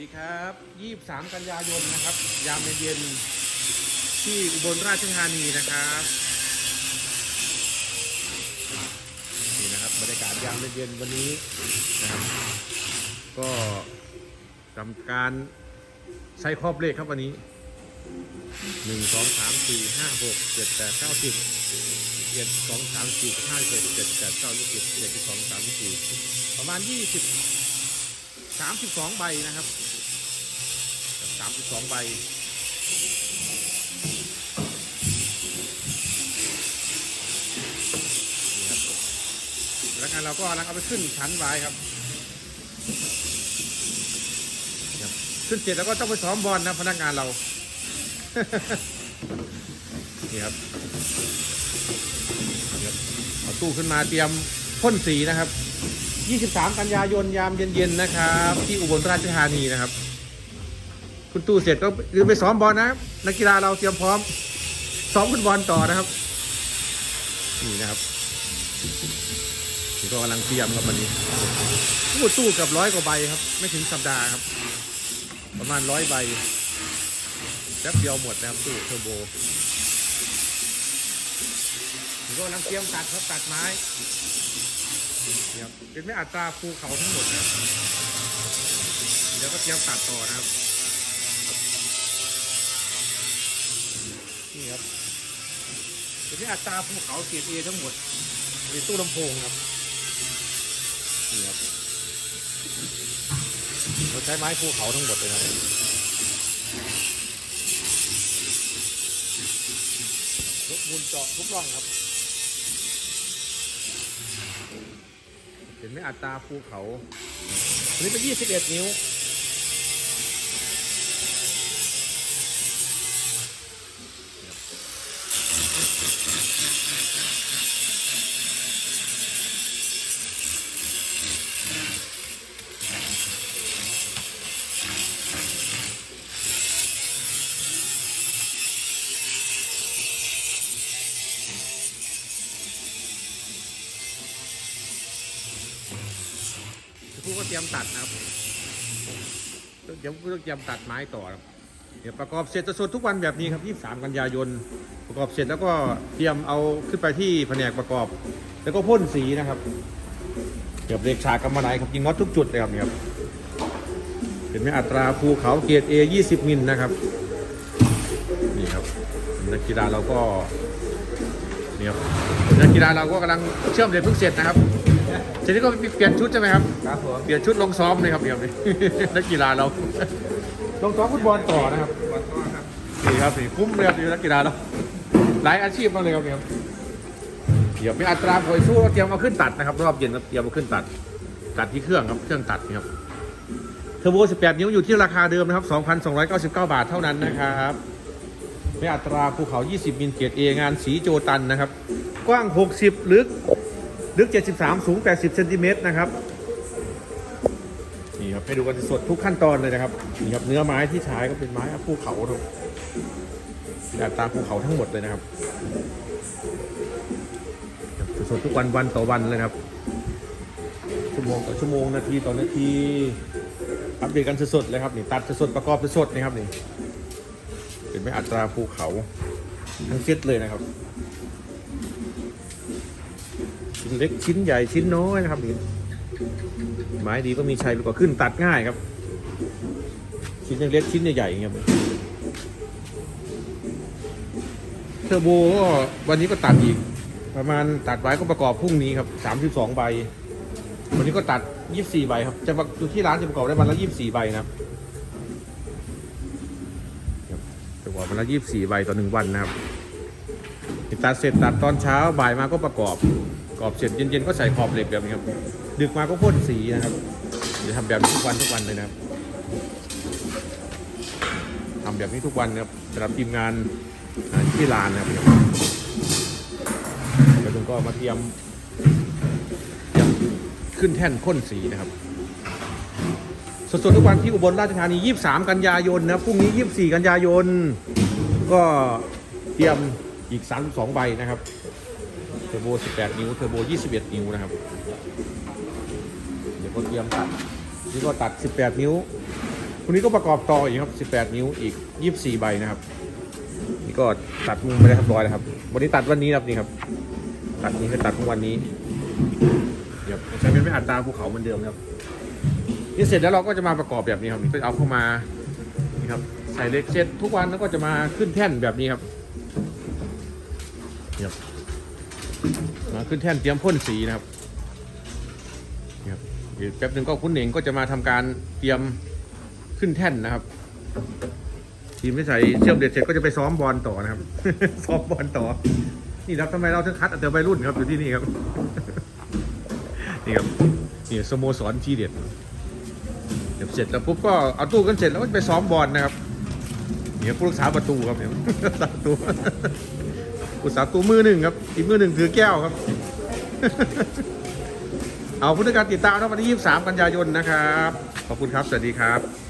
ดีครับ 23 กันยายนนะครับ ยามเย็นที่อุบลราชธานีนะครับนี่นะครับบรรยากาศยามเย็นวันนี้นะครับก็ทำการใช้ครอบเลขครับวันนี้1 2 3 4 5 6 7 8 9 10 1 2 3 4 5 6 7 8 9 20 1 2 3 4ประมาณ20สามสิบสองใบนะครับสามสิบสองใบนี่ครับ แล้วกันเราก็กำลังเอาไปขึ้นชั้นไว้ครับครับ ขึ้นเสร็จแล้วก็ต้องไปซ้อมบอลนะพนักงานเรานี่ครับนี่ครับเอาตู้ขึ้นมาเตรียมพ่นสีนะครับ 23 กันยายนยามเย็นๆนะครับ ที่อุบลราชธานีนะครับ คุณตู้เสร็จก็ลืมไปซ้อมบอลนะนักกีฬาเราเตรียมพร้อม ซ้อมฟุตบอลต่อนะครับ นี่นะครับนี่ก็กำลังเตรียมครับวันนี้ทั้งหมดตู้กับร้อยกว่าใบครับ ไม่ถึงสัปดาห์ครับ ประมาณร้อยใบแป๊บเดียวหมดนะครับตู้เทอร์โบนี่ก็กำลังเตรียมตัดครับตัดไม้ครับเป็นไม่อัตราภูเขาทั้งหมดนะครับเดี๋ยวก็เตรียมตัดต่อนะครับ ครับเป็นไม่อัตราภูเขาเกียรเอทั้งหมดมีตู้ลำโพงครับนี่ครับเราใช้ไม้ภูเขาทั้งหมดเลยนะครับรถมูลเจาะทุกร่องครับ เห็นไหมอัตราภูเขาอันนี้เป็น 21 นิ้ว ผู้ก็เตรียมตัดนะครับเดี๋ยวก็ต้องเตรียมตัดไม้ต่อครับเดี๋ยวประกอบเสร็จจะสดทุกวันแบบนี้ครับ 23 กันยายน ประกอบเสร็จแล้วก็เตรียมเอาขึ้นไปที่แผนกประกอบ แล้วก็พ่นสีนะครับ เกือบเรียกฉากกำมะไหนครับยิงน็อตทุกจุดเลยครับเนี่ยครับเห็นไหมอัตราภูเขาเกียร A 20 มิลนะครับ นี่ครับนักกีฬาเราก็เนี่ครับนักกีฬาเราก็กำลังเชื่อมเหล็กเพิ่งเสร็จนะครับ ทีนี้ก็เปลี่ยนชุดใช่ไหมครับ ครับผมเปลี่ยนชุดลงซ้อมเลยครับเดี๋ยวนี้ นักกีฬาเรา ลงซ้อมฟุตบอลต่อนะครับขอโทษครับนี่ครับนี่คุ้มเลยครับนี่นักกีฬาเราหลายอาชีพมากเลยครับเนี่ยครับเดี๋ยวเป็นอัตราป่วยสู้ก็เตรียมเอาขึ้นตัดนะครับรอบเย็นก็เตรียมเอาขึ้นตัด ตัดที่เครื่องครับเครื่องตัดนี่ครับเทอร์โบ18 นิ้วอยู่ที่ราคาเดิมนะครับ2,299 บาทเท่านั้นนะครับเป็นอัตราภูเขา 20 มิลเกตเองานสีโจตันนะครับ กว้าง 60 ลึก ลึก 73 สูง 80เซนติเมตรนะครับนี่ครับให้ดูกันสดทุกขั้นตอนเลยนะครับนี่ครับเนื้อไม้ที่ใช้ก็เป็นไม้ภูเขาครับเป็นอัตราภูเขาทั้งหมดเลยนะครับสดๆทุกวันวันต่อวันเลยนะครับ ชั่วโมงต่อชั่วโมงนาทีต่อนาทีอัปเดตกันสดๆเลยครับนี่ตัดสดๆประกอบสดๆนะครับนี่เป็นไม้อัตราภูเขาทั้งเซตเลยนะครับ ชิ้นเล็กชิ้นใหญ่ชิ้นน้อยนะครับนี่ไม้ดีก็มีชัยไปกว่าขึ้นตัดง่ายครับ ชิ้นเล็กชิ้นใหญ่ๆอย่างเงี้ยเทอร์โบก็วันนี้ก็ตัดอีก ประมาณตัดไว้ก็ประกอบพรุ่งนี้ครับสามสิบสองใบ วันนี้ก็ตัดยี่สี่ใบครับ จะอยู่ที่ร้านจะประกอบได้วันละยี่สี่ใบนะครับครับประกอบวันละยี่สี่ใบต่อหนึ่งวันนะครับตัดเสร็จตัดตอนเช้าบ่ายมาก็ประกอบ ปรอบเสร็จเย็นๆก็ใส่ขอบเหล็กแบบนี้ครับ ดึกมาก็พ่นสีนะครับจะทำแบบนี้ทุกวันทุกวันเลยนะครับทำแบบนี้ทุกวันนะครับสำหรับทีมงานที่ลานนะครับแล้วผมก็มาเตรียมเตรียมขึ้นแท่นพ่นสีนะครับสดๆทุกวันที่อุบลราชธานี 23 กันยายนนะครับพรุ่งนี้ 24 กันยายน ก็เตรียมอีก 32 ใบนะครับ เทอร์โบ 18 นิ้ว เทอร์โบ 21 นิ้วนะครับ เดี๋ยวก็เตรียมตัด นี่ก็ตัด 18 นิ้ววันนี้ก็ประกอบต่ออีกครับ 18 นิ้ว อีก 24 ใบนะครับ นี่ก็ตัดมุมไปแล้วครับร้อยแล้วครับ วันนี้ตัดวันนี้ครับนี่ครับ ตัดนี้คือตัดของวันนี้ เดี๋ยวใช้เป็นไม่อัดตาภูเขาเหมือนเดิมครับ นี่เสร็จแล้วเราก็จะมาประกอบแบบนี้ครับนี่ก็เอาเข้ามา นี่ครับ ใส่เล็กเช็ดทุกวันแล้วก็จะมาขึ้นแท่นแบบนี้ครับนี่ครับ มาขึ้นแท่นเตรียมพ่นสีนะครับนี่ครับอีกแป๊บหนึ่งก็คุณเหน่งก็จะมาทำการเตรียมขึ้นแท่นนะครับ ทีมที่ใส่เชื่อมเด็ดเสร็จก็จะไปซ้อมบอลต่อนะครับ ซ้อมบอลต่อ นี่ครับทำไมเราถึงคัดแต่วัยรุ่นครับอยู่ที่นี่ครับ นี่ครับนี่สโมสรทีเด็ดเดี๋ยวเสร็จแล้วปุ๊บก็เอาตู้กันเสร็จแล้วก็ไปซ้อมบอลนะครับเนี่ครับผู้รักษาประตูครับเนี่ยประตู ผู้รักษาประตูมือหนึ่งครับ อีกมือหนึ่งถือแก้วครับ เอาพุทธการติดตามนะวันที่ 23 กันยายนนะครับ ขอบคุณครับ สวัสดีครับ